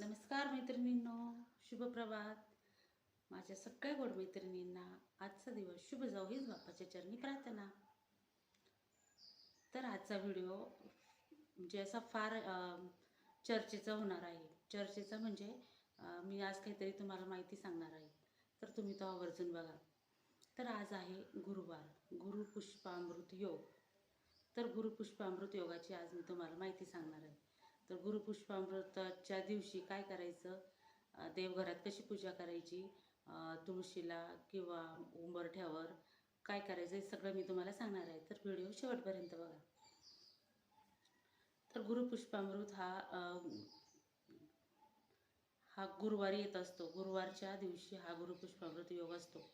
नमस्कार मैत्रिणींनो शुभ प्रभात. माझ्या सगळ्या गोड मैत्रिणींना आजचा दिवस शुभ जाऊ हीच बाप्पाच्या चरणी प्रार्थना. तर आजचा व्हिडिओ म्हणजे असा फार चर्चेचा होणार आहे. चर्चेचा म्हणजे मी आज काहीतरी तुम्हाला माहिती सांगणार आहे. तर तुम्ही तो आवर्जून बघा. तर आज आहे गुरुवार गुरुपुष्पामृत योग. तर गुरुपुष्पामृत योगाची आज मी तुम्हाला माहिती सांगणार आहे. तर गुरुपुष्पामृताच्या दिवशी काय करायचं? देवघरात कशी पूजा करायची? तुळशीला किंवा उंबरठ्यावर काय करायचं हे सगळं मी तुम्हाला सांगणार आहे. तर व्हिडिओ शेवटपर्यंत बघा. तर गुरुपुष्पामृत हा हा गुरुवारी येत असतो. गुरुवारच्या दिवशी हा गुरुपुष्पामृत योग असतो.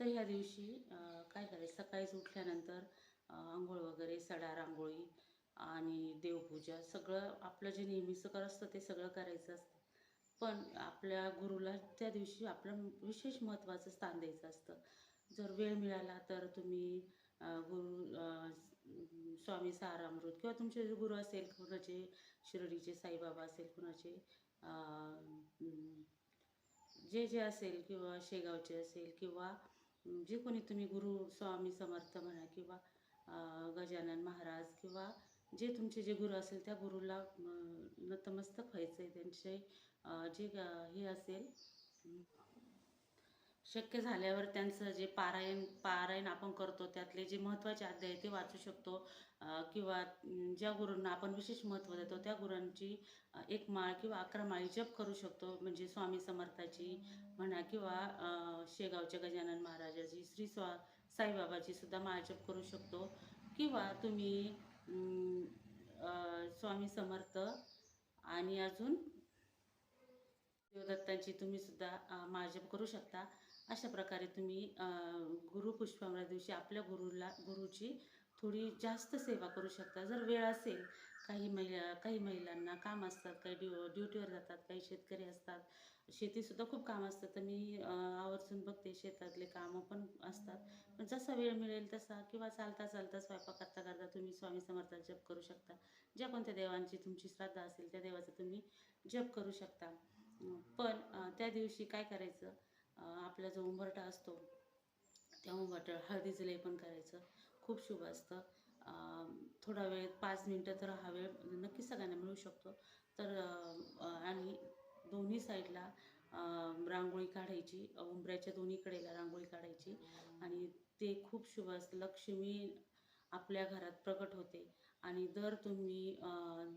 तर ह्या दिवशी काय करायचं? सकाळीच उठल्यानंतर आंघोळ वगैरे सडा रांगोळी आणि देवपूजा सगळं आपलं जे नेहमीचं कर असतं ते सगळं करायचं असतं. पण आपल्या गुरुला त्या दिवशी आपलं विशेष महत्त्वाचं स्थान द्यायचं असतं. जर वेळ मिळाला तर तुम्ही गुरु स्वामी सारामृत किंवा तुमचे जे गुरु असेल कुणाचे शिर्डीचे साईबाबा असेल कुणाचे जे जे असेल किंवा शेगावचे असेल किंवा जे कोणी तुम्ही गुरु स्वामी समर्थ म्हणा किंवा गजानन महाराज किंवा जे तुमचे जे गुरु असेल त्या गुरुला नतमस्तक व्हायचं आहे त्यांचे जे हे असेल शक्य झाल्यावर त्यांचं जे पारायण पारायण आपण करतो त्यातले जे महत्त्वाचे अध्याय ते वाचू शकतो. किंवा ज्या गुरूंना आपण विशेष महत्त्व देतो त्या गुरूंची एक माळ किंवा अकरा माळी जप करू शकतो. म्हणजे स्वामी समर्थाची म्हणा किंवा अं, शेगावच्या गजानन महाराजाची श्री स्वा साईबाबाची सुद्धा माळ जप करू शकतो. किंवा तुम्ही स्वामी समर्थ आणि अजून देवदत्तांची तुम्ही सुद्धा अं, करू शकता. अशा प्रकारे तुम्ही अं, गुरुपुष्पामृत दिवशी आपल्या गुरुला गुरुची थोडी जास्त सेवा करू शकता. जर वेळ असेल काही महिला काही महिलांना काम असतात काही ड्यु ड्युटीवर जातात काही शेतकरी असतात शेतीसुद्धा खूप काम असतं. तर मी आवर्जून बघते शेतातले कामं पण असतात. पण जसा वेळ मिळेल तसा किंवा चालता चालता स्वयंपाक करता करता तुम्ही स्वामी समर्थ जप करू शकता. ज्या कोणत्या देवांची तुमची श्रद्धा असेल त्या देवाचा तुम्ही जप करू शकता. पण त्या दिवशी काय करायचं? आपला जो उंबरठा असतो त्या उंबरटा हळदीचं लेपन करायचं. खूप शुभ असतं. थोडा वेळ पाच मिनटं तर हा वेळ नक्की सगळ्यांना मिळू शकतो. तर आणि दोन्ही साईडला रांगोळी काढायची उंबऱ्याच्या दोन्ही कडेला रांगोळी काढायची. आणि ते खूप शुभ असतं. लक्ष्मी आपल्या घरात प्रकट होते. आणि दर तुम्ही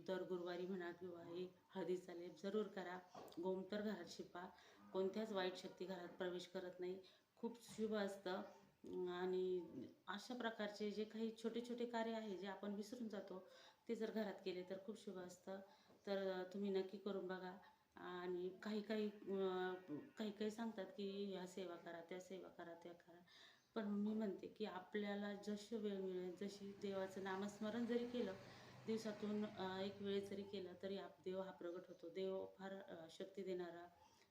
दर गुरुवारी म्हणा किंवा हे हळदीचा लेप जरूर करा. गोमतर घरात शिपा. कोणत्याच वाईट शक्ती घरात प्रवेश करत नाही. खूप शुभ असतं. आणि अशा प्रकारचे जे काही छोटे छोटे कार्य आहे जे आपण विसरून जातो ते जर घरात केले तर खूप शुभ असतं. तर तुम्ही नक्की करून बघा. आणि काही काही काही काही सांगतात की ह्या सेवा करा त्या सेवा करा त्या करा. पण मी म्हणते की आपल्याला जशी वेळ मिळेल जशी देवाचं नामस्मरण जरी केलं दिवसातून एक वेळ जरी केलं तरी आप देव हा प्रगट होतो. देव फार शक्ती देणारा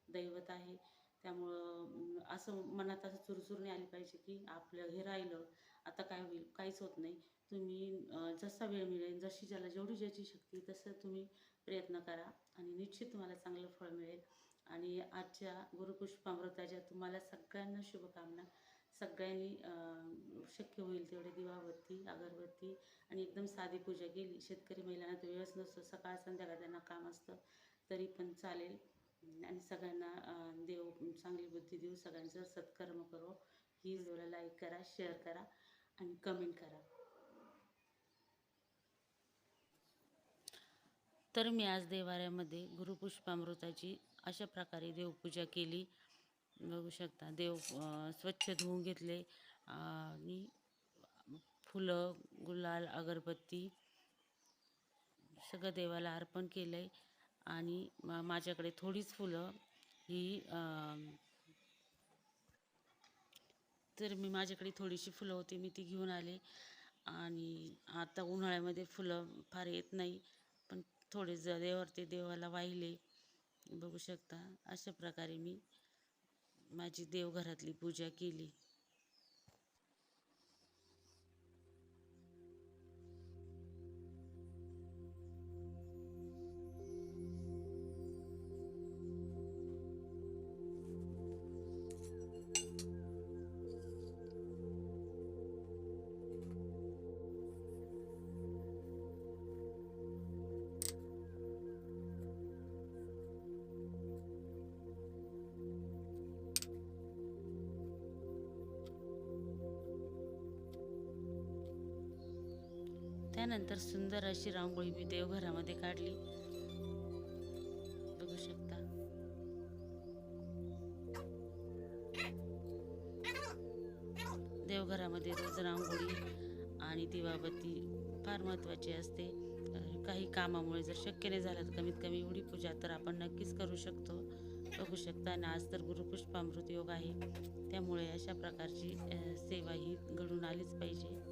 दैवत आहे. त्यामुळं असं मनात असं चुरचूर नाही आली पाहिजे की आपलं हे राहिलं आता काय होईल काहीच होत नाही. तुम्ही जसा वेळ मिळेल जशी ज्याला जेवढी ज्याची शक्ती तसं तुम्ही प्रयत्न करा आणि निश्चित तुम्हाला चांगलं फळ मिळेल. आणि आजच्या गुरुपुष्पामृताच्या तुम्हाला सगळ्यांना शुभकामना. सगळ्यांनी शक्य होईल तेवढे दिवाबत्ती अगरबत्ती आणि एकदम साधी पूजा केली. शेतकरी महिलांना तर वेळच नसतो. सकाळ संध्याकाळ त्यांना काम असतं तरी पण चालेल. आणि सगळ्यांना देव चांगली बुद्धी देऊ सगळ्यांचं सत्कर्म करो. ही व्हिडिओला लाईक करा शेअर करा आणि कमेंट करा. तर मी आज देवाऱ्यामध्ये गुरुपुष्पामृताची अशा प्रकारे देवपूजा केली. बघू शकता देव स्वच्छ धुवून घेतले आणि फुलं गुलाल अगरबत्ती सगळं देवाला अर्पण केलं आहे आणि मा- माझ्याकडे थोडीच फुलं ही तर मी माझ्याकडे थोडीशी फुलं होती मी ती घेऊन आले आणि आता उन्हाळ्यामध्ये फुलं फार येत नाही. थोडे ज देवावरती देवाला वाहिले. बघू शकता अशा प्रकारे मी माझी देवघरातली पूजा केली. त्यानंतर सुंदर अशी रांगोळी मी देवघरामध्ये काढली. बघू शकता. देवघरामध्ये रोज रांगोळी आणि दिवाबत्ती फार महत्त्वाची असते. काही कामामुळे जर शक्य नाही झालं तर कमीत कमी एवढी पूजा तर आपण नक्कीच करू शकतो. बघू शकता आणि आज तर गुरुपुष्पामृत योग आहे. त्यामुळे अशा प्रकारची सेवा ही घडून आलीच पाहिजे.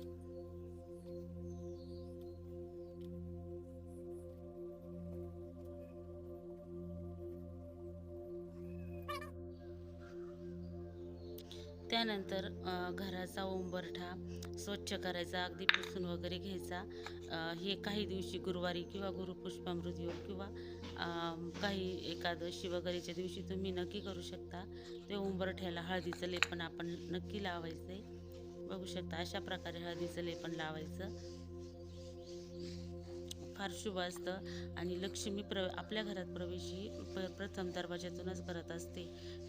त्यानंतर घराचा उंबरठा स्वच्छ करायचा अगदी पुसून वगैरे घ्यायचा. हे काही दिवशी गुरुवारी किंवा गुरुपुष्पामृत योग किंवा काही एकादशी वगैरेच्या दिवशी तुम्ही नक्की करू शकता. ते उंबरठ्याला हळदीचं लेपन आपण नक्की लावायचं आहे बघू शकता अशा प्रकारे हळदीचं लेपन लावायचं. फार शुभ असतं. आणि लक्ष्मी प्र आपल्या घरात प्रवेश ही प प्रथम दरवाज्यातूनच करत असते.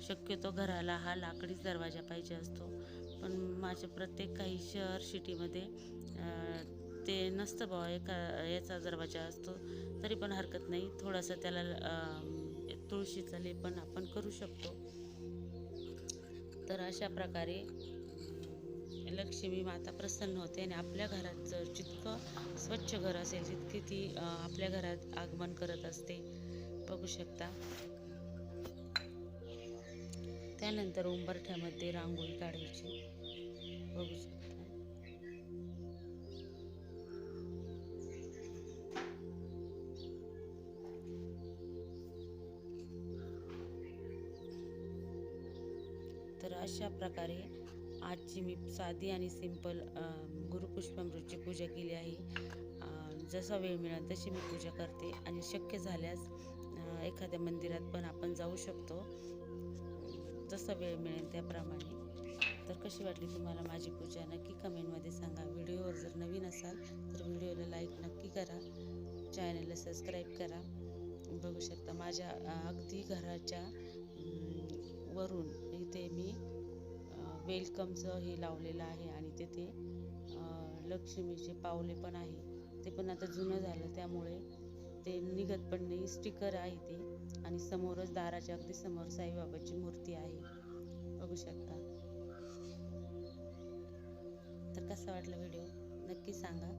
शक्यतो घराला हा लाकडीच दरवाजा पाहिजे असतो. पण माझ्या प्रत्येक काही शहर सिटीमध्ये ते नसतं बाबा एका याचा दरवाजा असतो. तरी पण हरकत नाही. थोडासा त्याला तुळशीचा तुळशीचं लेपन आपण करू शकतो. तर अशा प्रकारे लक्ष्मी माता प्रसन्न होते आणि आपल्या घरात जर जितकं स्वच्छ घर असेल तितकी ती आपल्या घरात आगमन करत असते. बघू शकता. त्यानंतर उंबरठ्यामध्ये रांगोळी काढायची. बघू शकता. तर अशा प्रकारे आजची मी साधी आणि सिंपल गुरुपुष्पामृतची पूजा केली आहे. जसा वेळ मिळेल तशी मी पूजा करते. आणि शक्य झाल्यास एखाद्या मंदिरात पण आपण जाऊ शकतो. जसा वेळ मिळेल त्याप्रमाणे. तर कशी वाटली तुम्हाला माझी पूजा? नक्की कमेंटमध्ये सांगा. व्हिडिओवर जर नवीन असाल तर व्हिडिओला लाईक नक्की करा. चॅनलला सबस्क्राईब करा. बघू शकता माझ्या अगदी घराच्या वरून इथे मी वेलकमचं हे लावलेलं आहे आणि तिथे लक्ष्मीचे पावले पण आहे. ते पण आता जुनं झालं त्यामुळे ते निघत पण नाही. स्टिकर आहे ते आणि समोरच दाराच्या अगदी समोर साईबाबाची मूर्ती आहे. बघू शकता. तर कसा वाटला व्हिडिओ? नक्की सांगा.